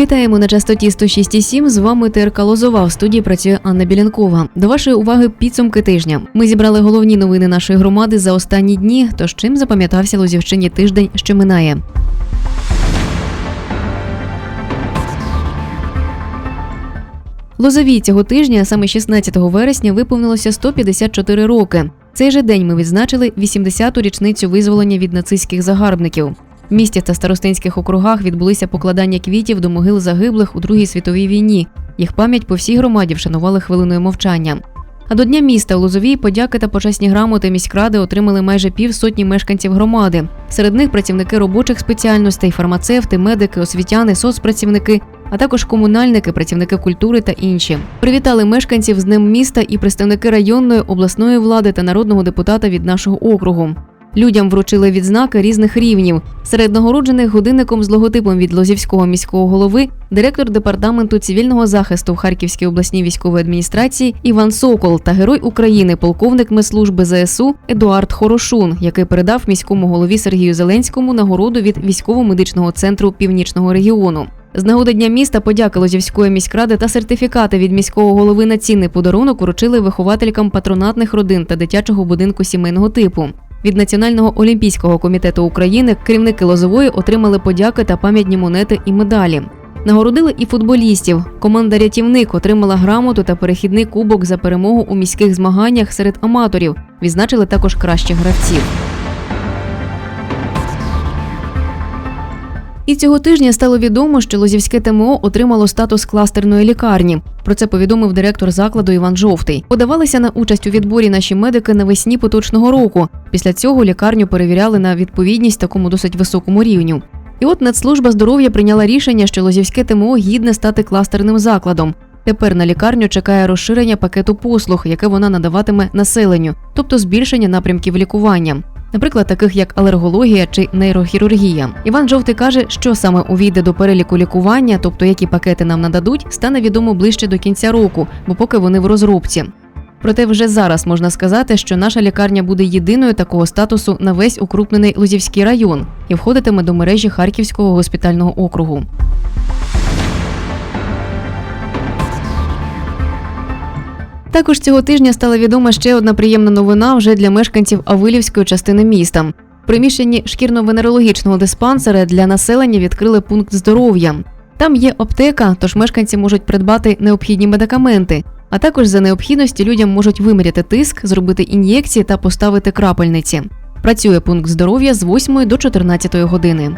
Вітаємо на частоті 106,7. З вами ТРК Лозова. В студії працює Анна Білянкова. До вашої уваги підсумки тижня. Ми зібрали головні новини нашої громади за останні дні. Тож чим запам'ятався Лозівщині тиждень, що минає. Лозовій цього тижня, саме 16 вересня, виповнилося 154 роки. Цей же день ми відзначили 80-ту річницю визволення від нацистських загарбників. В місті та старостинських округах відбулися покладання квітів до могил загиблих у Другій світовій війні. Їх пам'ять по всій громаді вшанували хвилиною мовчання. А до Дня міста у Лозовій подяки та почесні грамоти міськради отримали майже півсотні мешканців громади. Серед них працівники робочих спеціальностей, фармацевти, медики, освітяни, соцпрацівники, а також комунальники, працівники культури та інші. Привітали мешканців з Днем міста і представники районної, обласної влади та народного депутата від нашого округу. Людям вручили відзнаки різних рівнів. Серед нагороджених годинником з логотипом від Лозівського міського голови, директор департаменту цивільного захисту в Харківській обласній військової адміністрації Іван Сокол та герой України, полковник медслужби ЗСУ Едуард Хорошун, який передав міському голові Сергію Зеленському нагороду від військово-медичного центру північного регіону. З нагоди дня міста подяки Лозівської міськради та сертифікати від міського голови на цінний подарунок уручили вихователькам патронатних родин та дитячого будинку сімейного типу. Від Національного олімпійського комітету України керівники Лозової отримали подяки та пам'ятні монети і медалі. Нагородили і футболістів. Команда Рятівник отримала грамоту та перехідний кубок за перемогу у міських змаганнях серед аматорів. Відзначили також кращих гравців. І цього тижня стало відомо, що Лозівське ТМО отримало статус кластерної лікарні. Про це повідомив директор закладу Іван Жовтий. Подавалися на участь у відборі наші медики навесні поточного року. Після цього лікарню перевіряли на відповідність такому досить високому рівню. І от Нацслужба здоров'я прийняла рішення, що Лозівське ТМО гідне стати кластерним закладом. Тепер на лікарню чекає розширення пакету послуг, яке вона надаватиме населенню, тобто збільшення напрямків лікування. Наприклад, таких як алергологія чи нейрохірургія. Іван Жовтий каже, що саме увійде до переліку лікування, тобто які пакети нам нададуть, стане відомо ближче до кінця року, бо поки вони в розробці. Проте вже зараз можна сказати, що наша лікарня буде єдиною такого статусу на весь укрупнений Лозівський район і входитиме до мережі Харківського госпітального округу. Також цього тижня стала відома ще одна приємна новина вже для мешканців Авилівської частини міста. В приміщенні шкірно-венерологічного диспансера для населення відкрили пункт здоров'я. Там є аптека, тож мешканці можуть придбати необхідні медикаменти, а також за необхідності людям можуть виміряти тиск, зробити ін'єкції та поставити крапельниці. Працює пункт здоров'я з 8 до 14 години.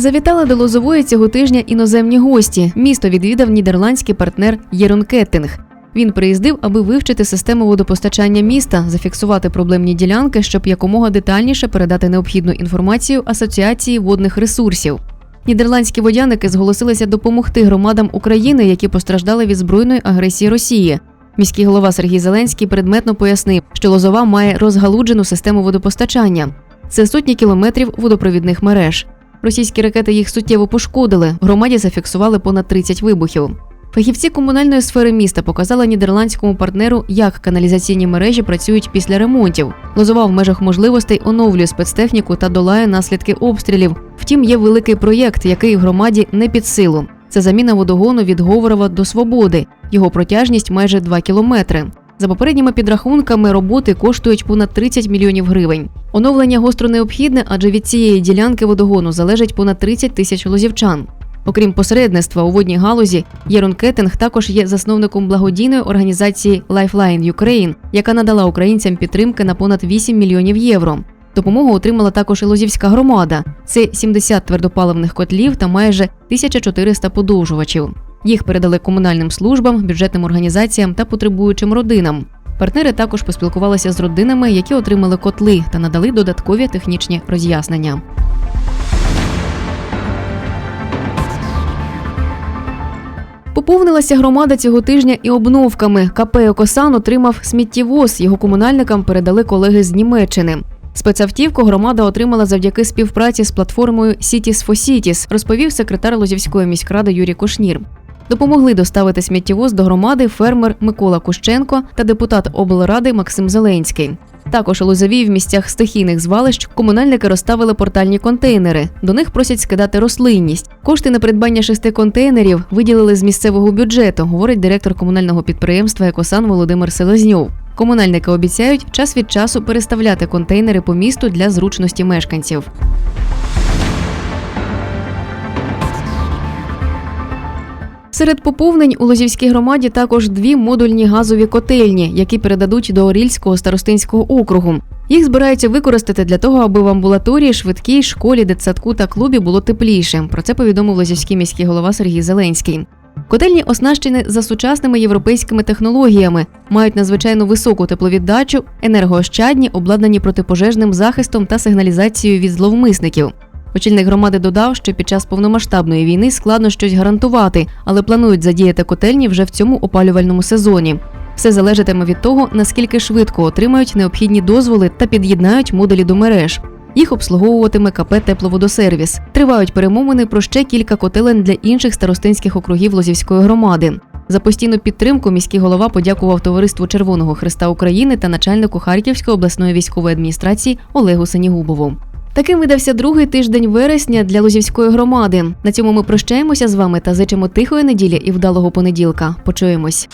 Завітали до Лозової цього тижня іноземні гості. Місто відвідав нідерландський партнер Єрон Кеттинг. Він приїздив, аби вивчити систему водопостачання міста, зафіксувати проблемні ділянки, щоб якомога детальніше передати необхідну інформацію Асоціації водних ресурсів. Нідерландські водяники зголосилися допомогти громадам України, які постраждали від збройної агресії Росії. Міський голова Сергій Зеленський предметно пояснив, що Лозова має розгалуджену систему водопостачання. Це сотні кілометрів водопровідних мереж. Російські ракети їх суттєво пошкодили. Громаді зафіксували понад 30 вибухів. Фахівці комунальної сфери міста показали нідерландському партнеру, як каналізаційні мережі працюють після ремонтів. Лозова в межах можливостей оновлює спецтехніку та долає наслідки обстрілів. Втім, є великий проєкт, який громаді не під силу. Це заміна водогону від Говорова до Свободи. Його протяжність майже 2 кілометри. За попередніми підрахунками роботи коштують понад 30 мільйонів гривень. Оновлення гостро необхідне, адже від цієї ділянки водогону залежить понад 30 тисяч лозівчан. Окрім посередництва у водній галузі, Єрон Кетинг також є засновником благодійної організації Lifeline Ukraine, яка надала українцям підтримки на понад 8 мільйонів євро. Допомогу отримала також і Лозівська громада. Це 70 твердопаливних котлів та майже 1400 подовжувачів. Їх передали комунальним службам, бюджетним організаціям та потребуючим родинам. Партнери також поспілкувалися з родинами, які отримали котли та надали додаткові технічні роз'яснення. Поповнилася громада цього тижня і обновками. КП «Окосан» отримав сміттєвоз. Його комунальникам передали колеги з Німеччини. Спецавтівку громада отримала завдяки співпраці з платформою for Cities, розповів секретар Лозівської міськради Юрій Кушнір. Допомогли доставити сміттєвоз до громади фермер Микола Кущенко та депутат облради Максим Зеленський. Також у Лозовій в місцях стихійних звалищ комунальники розставили портальні контейнери. До них просять скидати рослинність. Кошти на придбання шести контейнерів виділили з місцевого бюджету, говорить директор комунального підприємства Екосан Володимир Селезньов. Комунальники обіцяють час від часу переставляти контейнери по місту для зручності мешканців. Серед поповнень у Лозівській громаді також дві модульні газові котельні, які передадуть до Орільського старостинського округу. Їх збираються використати для того, аби в амбулаторії, швидкій, школі, дитсадку та клубі було тепліше. Про це повідомив Лозівський міський голова Сергій Зеленський. Котельні оснащені за сучасними європейськими технологіями, мають надзвичайно високу тепловіддачу, енергоощадні, обладнані протипожежним захистом та сигналізацією від зловмисників. Очільник громади додав, що під час повномасштабної війни складно щось гарантувати, але планують задіяти котельні вже в цьому опалювальному сезоні. Все залежатиме від того, наскільки швидко отримають необхідні дозволи та під'єднають модулі до мереж. Їх обслуговуватиме КП Тепловодосервіс. Тривають перемовини про ще кілька котелень для інших старостинських округів Лозівської громади. За постійну підтримку міський голова подякував товариству Червоного Христа України та начальнику Харківської обласної військової адміністрації Олегу Сенігубову. Таким видався другий тиждень вересня для Лузівської громади. На цьому ми прощаємося з вами та зичимо тихої неділі і вдалого понеділка. Почуємось.